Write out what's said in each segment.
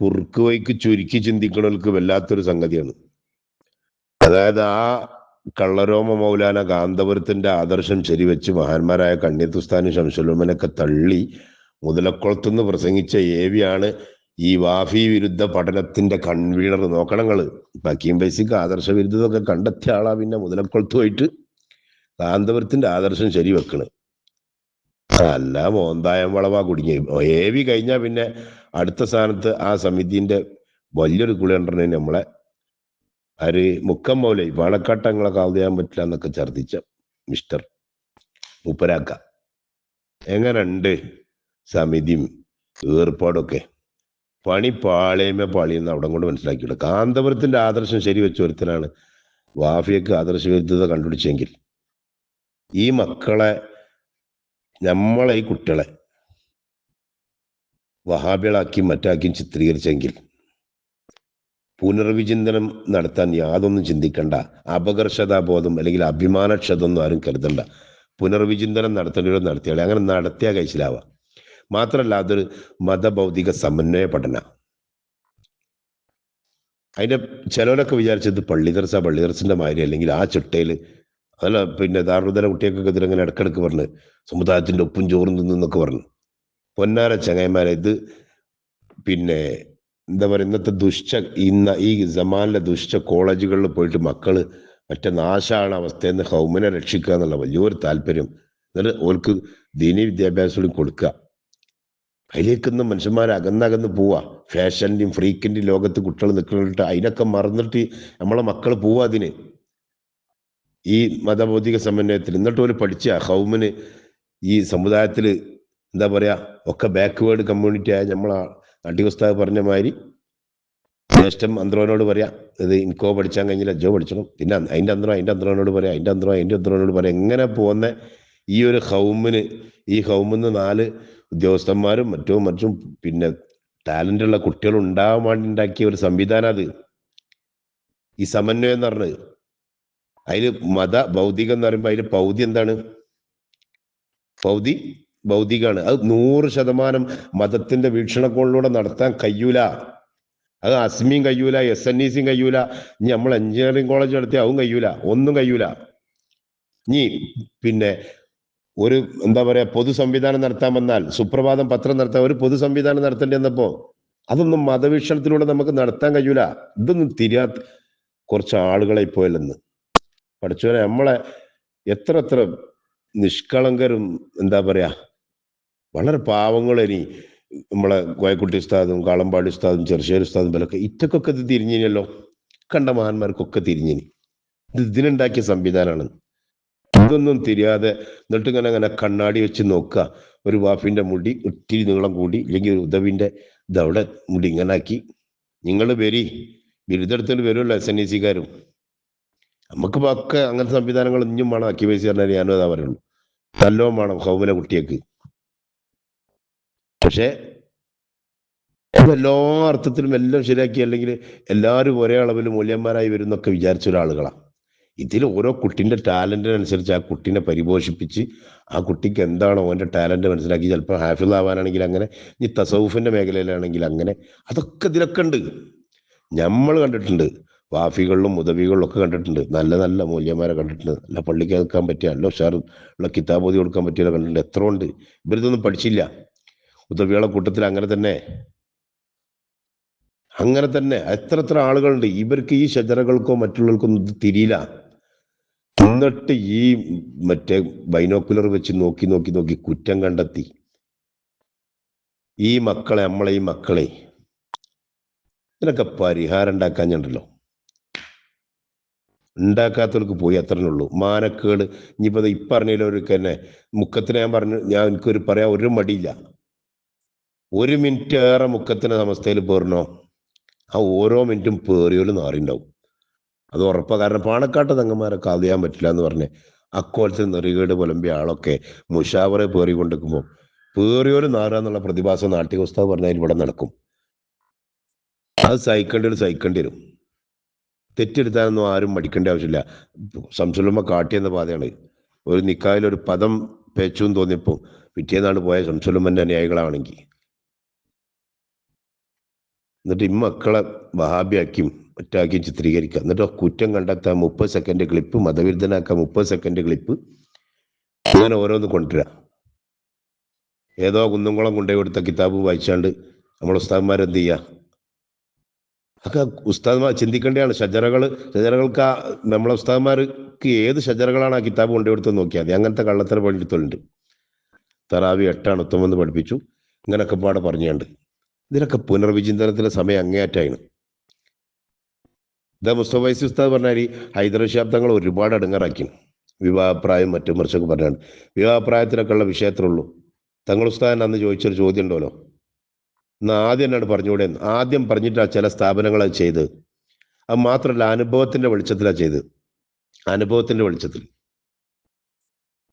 കുറുക്ക് വൈക്ക് ചുരുക്കി ചിന്തിക്കണവർക്ക് വല്ലാത്തൊരു സംഗതിയാണ്. അതായത് ആ കള്ളരോമ മൗലാന കാന്തപുരത്തിന്റെ ആദർശം ശരിവെച്ച് മഹാന്മാരായ കണ്ണിത്തുസ്ഥാനി ശംസുലമനൊക്കെ തള്ളി മുതലക്കുളത്തുനിന്ന് പ്രസംഗിച്ച ഏവിയാണ് ഈ വാഫി വിരുദ്ധ പഠനത്തിന്റെ കൺവീനർ നോക്കണങ്ങൾ ബക്കീം ബൈസിക്ക് ആദർശ വിരുദ്ധതൊക്കെ കണ്ടെത്തിയ ആളാ പിന്നെ മുതലക്കുളത്ത് പോയിട്ട് കാന്തപുരത്തിന്റെ ആദർശം ശരി വെക്കണ് അല്ല മോന്തായം വളവാ കുടുങ്ങി. ഏവി കഴിഞ്ഞാ പിന്നെ അടുത്ത സ്ഥാനത്ത് ആ സമിതിന്റെ വലിയൊരു കുളിയണ്ടനെ നമ്മളെ ആര് മുക്കം പോലെ പാണക്കാട്ടങ്ങളെ കാൽ ചെയ്യാൻ പറ്റില്ല എന്നൊക്കെ ഛർദിച്ച മിസ്റ്റർ മുപ്പരാക്ക. എങ്ങനുണ്ട് സമിതിയും ഏർപ്പാടൊക്കെ? പണി പാളയമേ പാളിയെന്ന് അവിടെ കൊണ്ട് മനസ്സിലാക്കിയിട്ട് കാന്തപുരത്തിന്റെ ആദർശം ശരി വെച്ച ഒരുത്തനാണ് വാഫിയക്ക് ആദർശ വിരുദ്ധത കണ്ടുപിടിച്ചെങ്കിൽ ഈ മക്കളെ നമ്മളെ ഈ കുട്ടികളെ വഹാബികളാക്കി മറ്റാക്കിയും ചിത്രീകരിച്ചെങ്കിൽ പുനർവിചിന്തനം നടത്താൻ യാതൊന്നും ചിന്തിക്കണ്ട അപകർഷതാബോധം അല്ലെങ്കിൽ അഭിമാനക്ഷതൊന്നും ആരും കരുതണ്ട. പുനർവിചിന്തനം നടത്തേണ്ടവരും നടത്തിയാളെ അങ്ങനെ നടത്തിയ കഴിച്ചിലാവാം. മാത്രമല്ല അതൊരു മതഭൗതിക സമന്വയ പഠന. അതിന്റെ ചിലവരൊക്കെ വിചാരിച്ചത് പള്ളിദർസ പള്ളിദർസിന്റെ മാതിരി അല്ലെങ്കിൽ ആ ചിട്ടയിൽ അതല്ല പിന്നെ ദാറുദല കുട്ടികൾക്കൊക്കെ ഇതിലങ്ങനെ ഇടക്കിടക്ക് പറഞ്ഞ് സമുദായത്തിന്റെ ഒപ്പും ചോറും തിന്നൊക്കെ പറഞ്ഞു. പൊന്നാര ചങ്ങായിമാരെ ഇത് പിന്നെ എന്താ പറയുക ഇന്നത്തെ ദുഷ്ട ഇന്ന ഈ ജമാനിലെ ദുഷ്ട കോളേജുകളിൽ പോയിട്ട് മക്കൾ മറ്റേ നാശാണ് അവസ്ഥയെന്ന് ഹൗമിനെ രക്ഷിക്കുക എന്നുള്ള വലിയൊരു താല്പര്യം. എന്നിട്ട് ഓർക്ക് ദീനീ വിദ്യാഭ്യാസം കൂടി കൊടുക്കുക. അതിലേക്കൊന്നും മനുഷ്യന്മാർ അകന്നകന്ന് പോവാ. ഫാഷന്റെയും ഫ്രീക്കിന്റെയും ലോകത്ത് കുട്ടികൾ നിൽക്കുന്നിട്ട് അതിനൊക്കെ മറന്നിട്ട് നമ്മളെ മക്കൾ പോവാ അതിന്. ഈ മതബൗദ്ധിക സമന്വയത്തിൽ. എന്നിട്ട് ഒരു പഠിച്ച ഹൗമിന് ഈ സമുദായത്തിൽ എന്താ പറയാ ഒക്കെ ബാക്ക്വേർഡ് കമ്മ്യൂണിറ്റി ആയ നമ്മളെ പുസ്തകം പറഞ്ഞ മാതിരി ജ്യേഷ്ഠം അന്ത്രോനോട് പറയാം ഇത് ഇൻകോ പഠിച്ചാൽ കഴിഞ്ഞില്ല ജോ പഠിച്ചണം പിന്നെ അതിന്റെ അന്ത്രോ അതിന്റെ അന്ത്രോനോട് പറയാം അതിന്റെ അന്ത്രോ അതിന്റെ അന്ത്രോനോട് പറയാം. എങ്ങനെ പോകുന്ന ഈ ഒരു ഹൗമിന് ഈ ഹൗമിന്ന് നാല് ഉദ്യോഗസ്ഥന്മാരും മറ്റും മറ്റും പിന്നെ ടാലന്റ് ഉള്ള കുട്ടികൾ ഉണ്ടാവാൻ വേണ്ടി ഉണ്ടാക്കിയ ഒരു സംവിധാനം അത്. ഈ സമന്വയം എന്ന് പറഞ്ഞത്. അതിൽ മത ഭൗതികം എന്ന് പറയുമ്പോൾ അതിൽ പൗതി എന്താണ്? പൗതി ഭൗതികമാണ് അത് നൂറ് ശതമാനം മതത്തിന്റെ വീക്ഷണകോണിലൂടെ നടത്താൻ കഴിയൂല. അത് അസ്മിയും കഴിയൂല എസ് എൻ ഇ സിയും കഴിയൂല ഇനി നമ്മൾ എഞ്ചിനീയറിംഗ് കോളേജ് നടത്തിയ അതും കഴിയൂല ഒന്നും കഴിയൂല. ഇനി പിന്നെ ഒരു എന്താ പറയാ പൊതു സംവിധാനം നടത്താൻ വന്നാൽ സുപ്രഭാതം പത്രം നടത്താൻ ഒരു പൊതു സംവിധാനം നടത്തേണ്ടി വന്നപ്പോ അതൊന്നും മതവീക്ഷണത്തിലൂടെ നമുക്ക് നടത്താൻ കഴിയൂല. ഇതൊന്നും തിരിയാത്ത കുറച്ച് ആളുകളെ പോയല്ലെന്ന്. പഠിച്ചവരെ നമ്മളെ എത്ര എത്ര നിഷ്കളങ്കരും എന്താ പറയാ വളരെ പാവങ്ങൾ പാവങ്ങളിനി നമ്മളെ കോയക്കുട്ടി ഉസ്താദും കാളമ്പാടി ഉസ്താദും ചെറുശ്ശേരി ഉസ്താദും ഇവരൊക്കെ ഇറ്റക്കൊക്കെ ഇത് തിരിഞ്ഞിനല്ലോ? കണ്ട മഹാന്മാർക്കൊക്കെ തിരിഞ്ഞിനി. ഇത് ഇതിനുണ്ടാക്കിയ സംവിധാനമാണ് ഇതൊന്നും തിരിയാതെ എന്നിട്ട് ഇങ്ങനെ അങ്ങനെ കണ്ണാടി വെച്ച് നോക്കുക. ഒരു വാഫിന്റെ മുടി ഒത്തിരി നീളം കൂടി ഇല്ലെങ്കിൽ ഒരു ഉദവിന്റെ ഇതവിടെ മുടി ഇങ്ങനെ ആക്കി. നിങ്ങൾ വരി. ബിരുദെടുത്തിട്ട് വരുമല്ലോ എസ് എൻ ഇ സിക്കാരും നമുക്ക് ഒക്കെ അങ്ങനത്തെ സംവിധാനങ്ങൾ ഇഞ്ഞും വേണം. അക്കി വയസ്സ് പറഞ്ഞാൽ ഞാനും അതാ പറയുള്ളൂ. നല്ലോണം വേണം ഹൗമിലെ കുട്ടിയേക്ക് പക്ഷേ എല്ലാ അർത്ഥത്തിലും എല്ലാം ശരിയാക്കി അല്ലെങ്കിൽ എല്ലാവരും ഒരേ അളവിൽ മൂല്യന്മാരായി വരുന്നൊക്കെ വിചാരിച്ച ഒരാളുകളാണ് ഇതിൽ ഓരോ കുട്ടിന്റെ ടാലന്റിനനുസരിച്ച് ആ കുട്ടീനെ പരിപോഷിപ്പിച്ച് ആ കുട്ടിക്ക് എന്താണോ അവന്റെ ടാലന്റ് മനസ്സിലാക്കി ചിലപ്പോൾ ഹാഫിൾ ആവാനാണെങ്കിൽ അങ്ങനെ ഇനി തസൗഫിന്റെ മേഖലയിലാണെങ്കിൽ അങ്ങനെ അതൊക്കെ ഇതിലൊക്കെ ഉണ്ട്. നമ്മൾ കണ്ടിട്ടുണ്ട് വാഫികളിലും ഉദവികളിലും ഒക്കെ കണ്ടിട്ടുണ്ട്. നല്ല നല്ല മൂല്യന്മാരെ കണ്ടിട്ടുണ്ട്. നല്ല പള്ളിക്ക് കേൾക്കാൻ പറ്റിയ നല്ല ഉഷാർ ഉള്ള കിതാബോധി കൊടുക്കാൻ പറ്റിയ കണ്ടിട്ടുണ്ട്. എത്ര ഉണ്ട്. ഇവരിതൊന്നും പഠിച്ചില്ല. ഉദവികളെ കൂട്ടത്തിൽ അങ്ങനെ തന്നെ. അങ്ങനെ തന്നെ എത്ര എത്ര ആളുകളുണ്ട്. ഇവർക്ക് ഈ ഷജറകൾക്കോ മറ്റുള്ളവർക്കൊന്നും ഇത് തിരിയില്ല. എന്നിട്ട് ഈ മറ്റേ ബൈനോക്കുലർ വെച്ച് നോക്കി നോക്കി നോക്കി കുറ്റം കണ്ടെത്തി. ഈ മക്കളെ നമ്മളെ ഈ മക്കളെ ഇതിനൊക്കെ പരിഹാരം ഉണ്ടാക്കാൻ ഞണ്ടല്ലോ ഉണ്ടാക്കാത്തവർക്ക് പോയി അത്രേ ഉള്ളൂ. മാനക്കേട്. ഇനിയിപ്പോ ദേ ഇപ്പറഞ്ഞതിലൊരുക്ക് തന്നെ മുക്കത്തിന് ഞാൻ പറഞ്ഞു ഞാൻ എനിക്കൊരു പറയാൻ ഒരു മടിയില്ല. ഒരു മിനിറ്റ് ഏറെ മുക്കത്തിന് സമസ്തയിൽ പേറിനോ ആ ഓരോ മിനിറ്റും പേറിയോലും നാറിണ്ടാവും. അത് ഉറപ്പാ. കാരണം പാണക്കാട്ട് തങ്ങന്മാരെ കാതിയാൻ പറ്റില്ല എന്ന് പറഞ്ഞ് അക്കോലത്തിൽ നെറികേട് പുലമ്പിയ ആളൊക്കെ മുഷാവറെ പേറി കൊണ്ടിരിക്കുമ്പോൾ പേറിയോലും നാറുക പ്രതിഭാസം നാട്യവസ്ഥ പറഞ്ഞാൽ ഇവിടെ നടക്കും. അത് സഹിക്കേണ്ടി ഒരു സഹിക്കേണ്ടി വരും. തെറ്റെടുത്താനൊന്നും ആരും മടിക്കേണ്ട ആവശ്യമില്ല. സംസുലമ്മ കാട്ടിയെന്ന പാതയാണ്. ഒരു നിക്കായിൽ ഒരു പദം പേച്ചു തോന്നിയപ്പോൾ പിറ്റേന്നാണ് പോയ സംസുലമ്മന്റെ അനുയായികളാണെങ്കിൽ. എന്നിട്ട് മക്കളെ വഹാബിയാക്കിയും ഒറ്റാക്കിയും ചിത്രീകരിക്കുക. എന്നിട്ട് കുറ്റം കണ്ടെത്താൻ മുപ്പത് സെക്കൻഡ് ക്ലിപ്പ് മതവിരുദ്ധനാക്കാൻ മുപ്പത് സെക്കൻഡ് ക്ലിപ്പ് അങ്ങനെ ഓരോന്ന് കൊണ്ടുവരിക. ഏതോ കുന്നുംകുളം കൊണ്ടുപോയി കൊടുത്ത കിതാബ് വായിച്ചാണ്ട് നമ്മൾ ഉസ്താദ്മാരെന്ത് ചെയ്യുക? അതൊക്കെ ഉസ്താദ്മാർ ചിന്തിക്കേണ്ടതാണ്. ഷജറകൾ ഷജറകൾക്ക് ആ നമ്മളെ ഉസ്താദ്മാർക്ക് ഏത് ഷജറകളാണ് ആ കിതാബ് കൊണ്ടുപോയി നോക്കിയാൽ മതി. അങ്ങനത്തെ കള്ളത്തരം പണിയെടുത്തുണ്ട് തറാവി എട്ടാണ് ഉത്തമെന്ന് പഠിപ്പിച്ചു. ഇങ്ങനൊക്കെ പാടെ പറഞ്ഞുകൊണ്ട് ഇതിനൊക്കെ പുനർവിചിന്തനത്തിന്റെ സമയം അങ്ങേയറ്റായിരുന്നു ഇതാ മുസ്തഫൈസി ഉസ്താദ് പറഞ്ഞാൽ ഹൈദരശാബ്ദങ്ങൾ ഒരുപാട് അടുങ്ങറാക്കി വിവാഹപ്രായം മറ്റും മറിച്ചൊക്കെ പറഞ്ഞാണ്. വിവാഹപ്രായത്തിലൊക്കെ ഉള്ള. വിഷയത്തിലുള്ളൂ തങ്ങൾ ഉസ്താദൻ അന്ന് ചോദിച്ചൊരു ചോദ്യം ഉണ്ടല്ലോ എന്നാൽ ആദ്യം എന്നാണ് പറഞ്ഞുകൂടെ ആദ്യം പറഞ്ഞിട്ടാണ് ചില സ്ഥാപനങ്ങൾ അത് ചെയ്ത്. അത് മാത്രമല്ല അനുഭവത്തിന്റെ വെളിച്ചത്തിലാണ് ചെയ്ത്. അനുഭവത്തിന്റെ വെളിച്ചത്തിൽ.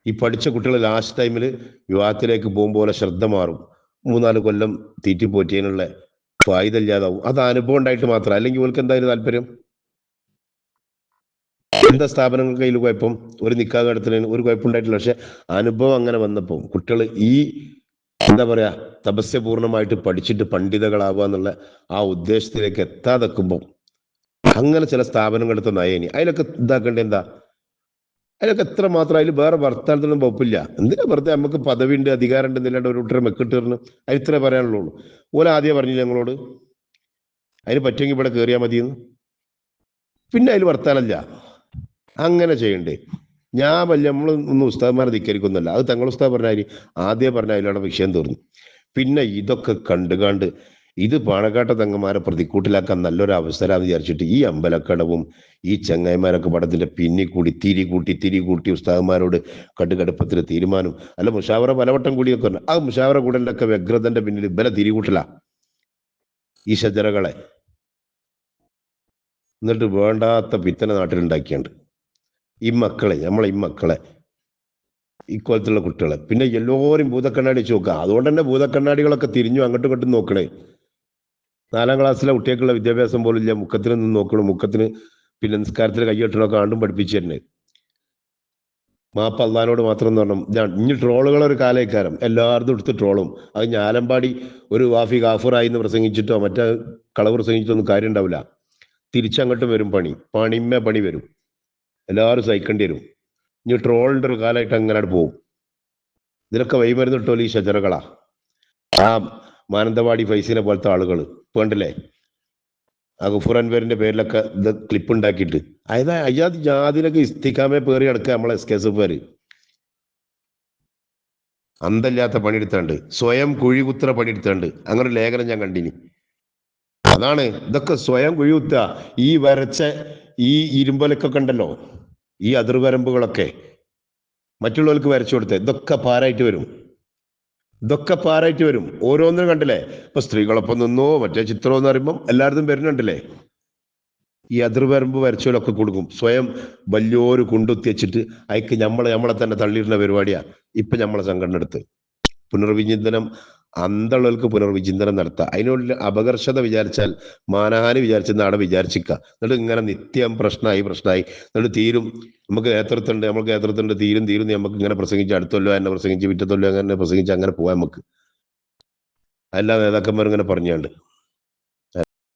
ഈ പഠിച്ച കുട്ടികൾ ലാസ്റ്റ് ടൈമിൽ വിവാഹത്തിലേക്ക് പോകുമ്പോൾ ശ്രദ്ധ മാറും. മൂന്നാൽ കൊല്ലം തീറ്റിപ്പോറ്റിയതിനുള്ള ഫായുധ ഇല്ലാതാവും അത് അനുഭവം ഉണ്ടായിട്ട് മാത്രം. അല്ലെങ്കിൽ ഇവർക്ക് എന്തായാലും താല്പര്യം? എന്താ സ്ഥാപനങ്ങൾക്ക് കയ്യിൽ കുഴപ്പം? ഒരു നിക്കാ കടത്തിന് ഒരു കുഴപ്പമുണ്ടായിട്ടില്ല പക്ഷെ അനുഭവം അങ്ങനെ വന്നപ്പോൾ കുട്ടികൾ ഈ എന്താ പറയാ തപസ്യ പൂർണമായിട്ട് പഠിച്ചിട്ട് പണ്ഡിതകളാവുക എന്നുള്ള ആ ഉദ്ദേശത്തിലേക്ക് എത്താതെക്കുമ്പോൾ അങ്ങനെ ചില സ്ഥാപനങ്ങളെടുത്ത് നയനി. അതിലൊക്കെ ഇതാക്കേണ്ട എന്താ? അതിലൊക്കെ എത്ര മാത്രം അതിൽ വേറെ വർത്താനത്തിനൊന്നും വകുപ്പില്ല. എന്തിനാ വെറുതെ നമുക്ക് പദവി ഉണ്ട് അധികാരം ഉണ്ട് എന്നില്ലാണ്ട് ഒരു കൂട്ടരെ മെക്കിട്ടിരുന്നു അത് ഇത്രേ പറയാനുള്ളൂ. ഓല ആദ്യം പറഞ്ഞില്ല ഞങ്ങളോട്? അതിന് പറ്റുമെങ്കിൽ ഇവിടെ കയറിയാൽ മതിയെന്ന്. പിന്നെ അതിൽ വർത്താനല്ല. അങ്ങനെ ചെയ്യണ്ടേ. ഞാൻ വല്ല നമ്മൾ ഒന്നും ഉസ്താദ്മാരെ ധിക്കരിക്കൊന്നുമല്ല. അത് തങ്ങൾ ഉസ്താദ് പറഞ്ഞാൽ ആദ്യം പറഞ്ഞ അതിലാണ് വിഷയം തീർന്നു. പിന്നെ ഇതൊക്കെ കണ്ടുകാണ്ട് ഇത് പാണക്കാട്ടെ തങ്ങന്മാരെ പ്രതിക്കൂട്ടിലാക്കാൻ നല്ലൊരു അവസരമാണെന്ന് വിചാരിച്ചിട്ട് ഈ അമ്പലക്കടവും ഈ ചങ്ങായിമാരൊക്കെ പടത്തിന്റെ പിന്നി കൂടി തിരി കൂട്ടി തിരി കൂട്ടി ഉസ്താദന്മാരോട് കടുകടുപ്പത്തിൽ തീരുമാനം. അല്ല മുഷാവറ പലവട്ടം കൂടിയൊക്കെ ഉണ്ട്. ആ മുഷാവറ കൂടലൊക്കെ വ്യഗ്രതന്റെ പിന്നിൽ ബല തിരികൂട്ടല. ഈ ശജറകളെ എന്നിട്ട് വേണ്ടാത്ത പിത്തന നാട്ടിലുണ്ടാക്കിയുണ്ട്. ഈ മക്കളെ നമ്മളെ ഈ മക്കളെ. ഇക്കോലത്തുള്ള കുട്ടികളെ. പിന്നെ എല്ലാവരും ഭൂതക്കണ്ണാടി വെച്ച് നോക്കുക അതുകൊണ്ട് തന്നെ ഭൂതക്കണ്ണാടികളൊക്കെ തിരിഞ്ഞു അങ്ങോട്ടും ഇങ്ങോട്ടും നോക്കണേ. നാലാം ക്ലാസ്സിലെ കുട്ടികൾക്കുള്ള വിദ്യാഭ്യാസം പോലും ഇല്ല. നിന്ന് നോക്കണം. മുക്കത്തിന് പിന്നെ നിസ്കാരത്തിൽ കൈയ്യട്ടണമൊക്കെ ആണ്ടും പഠിപ്പിച്ചു തന്നെ മാപ്പ അള്ളഹാനോട് മാത്രം എന്ന് പറഞ്ഞു. ഞാൻ ഇനി ട്രോളുകൾ ഒരു കാലക്കാരം എല്ലാവരും എടുത്ത് ട്രോളും. അത് ഞാലമ്പാടി ഒരു വാഫി ഗാഫുറായി എന്ന് പ്രസംഗിച്ചിട്ടോ മറ്റേ കളവ് പ്രസംഗിച്ചിട്ടോ ഒന്നും കാര്യം ഉണ്ടാവില്ല തിരിച്ചങ്ങോട്ട് വരും പണി. പണിമേ പണി വരും. എല്ലാവരും സഹിക്കേണ്ടി വരും. ഇനി ട്രോളിന്റെ ഒരു കാലമായിട്ട് അങ്ങനെ പോകും ഇതിലൊക്കെ വൈമരുന്നിട്ടോ ഈ ഷജറകളാ. ആ മാനന്തവാടി ഫൈസിനെ പോലത്തെ ആളുകൾ വേണ്ടല്ലേ ആ ഗുഫൂർ പേരിന്റെ പേരിലൊക്കെ ഇത് ക്ലിപ്പ് ഉണ്ടാക്കിയിട്ട് അതായത് അയ്യാ ജാതിയിലൊക്കെ ഇസ്തിക്കാമെ പേറി കിടക്കുക നമ്മളെ എസ് കെ എസ് എഫുകാര് അന്തല്ലാത്ത പണിയെടുത്താണ്ട് സ്വയം കുഴികുത്ര പണിയെടുത്താണ്ട് അങ്ങനെ ലേഖനം ഞാൻ കണ്ടിനി. അതാണ് ഇതൊക്കെ സ്വയം കുഴികുത്ത ഈ വരച്ച ഈ ഇരുമ്പലക്കൊക്കെ ഉണ്ടല്ലോ ഈ അതിർവരമ്പുകളൊക്കെ. മറ്റുള്ളവർക്ക് വരച്ചു കൊടുത്തേ ഇതൊക്കെ പാരായിട്ട് വരും. ഇതൊക്കെ പാരായിട്ട് വരും. ഓരോന്നിനും കണ്ടില്ലേ? ഇപ്പൊ സ്ത്രീകളൊപ്പം നിന്നോ മറ്റേ ചിത്രം എന്ന് പറയുമ്പം എല്ലായിടത്തും വരുന്നുണ്ടല്ലേ ഈ അതിർവരമ്പ് വരച്ചോലൊക്കെ കൊടുക്കും. സ്വയം വലിയൊരു കുണ്ടുത്തി വെച്ചിട്ട് അയക്ക് നമ്മളെ നമ്മളെ തന്നെ തള്ളിയിടുന്ന പരിപാടിയാ. ഇപ്പൊ നമ്മളെ സംഘടന എടുത്ത് പുനർവിചിന്തനം അന്തള്ളവർക്ക് പുനർവിചിന്തനം നടത്താം അതിനുള്ള അപകർഷത വിചാരിച്ചാൽ മാനഹാനി വിചാരിച്ചെന്നാണ് അവിടെ വിചാരിച്ചിക്ക എന്നിട്ട് ഇങ്ങനെ നിത്യം പ്രശ്നമായി പ്രശ്നമായി എന്നിട്ട് തീരും. നമുക്ക് നേതൃത്വമുണ്ട് നമുക്ക് നേതൃത്വമുണ്ട് തീരും തീരും. നമുക്ക് ഇങ്ങനെ പ്രസംഗിച്ച് അടുത്തല്ലോ എന്നെ പ്രസംഗിച്ച് വിറ്റത്തല്ലോ അങ്ങനെ പ്രസംഗിച്ച് അങ്ങനെ പോവാൻ നമുക്ക്. എല്ലാ നേതാക്കന്മാരും ഇങ്ങനെ പറഞ്ഞാണ്ട്